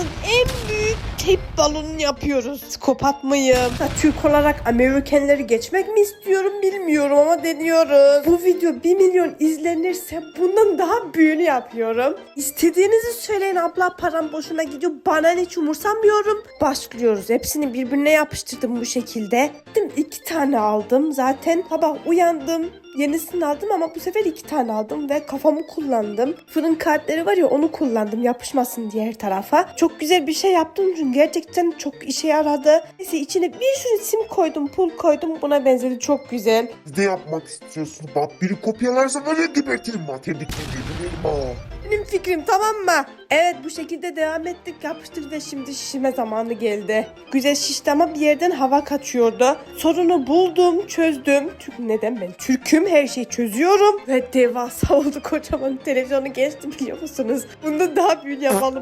dünyanın en büyük tep balonunu yapıyoruz. Ha, Türk olarak Amerikanları geçmek mi istiyorum bilmiyorum ama deniyoruz. Bu video 1 milyon izlenirse bundan daha büyüğünü yapıyorum. İstediğinizi söyleyin abla param boşuna gidiyor. Bana hiç umursamıyorum. Başlıyoruz. Hepsini birbirine yapıştırdım bu şekilde. Gittim iki tane aldım. Zaten sabah uyandım. Yenisini aldım ama bu sefer iki tane aldım ve kafamı kullandım. Fırın kartları var ya onu kullandım yapışmasın diye her tarafa. Çok güzel bir şey yaptım çünkü gerçekten çok işe yaradı. Neyse içine bir sürü sim koydum, pul koydum. Buna benzedi çok güzel. Ne yapmak istiyorsun? Bak biri kopyalarsa var ya gebertirim gelirim ha. Benim fikrim tamam mı? Evet bu şekilde devam ettik yapıştır ve şimdi şişime zamanı geldi. Güzel şişti ama bir yerden hava kaçıyordu. Sorunu buldum çözdüm. Çünkü neden ben Türk'üm her şeyi çözüyorum. Ve devasa oldu kocaman televizyonu geçti biliyor musunuz? Bunu da daha büyük yapalım.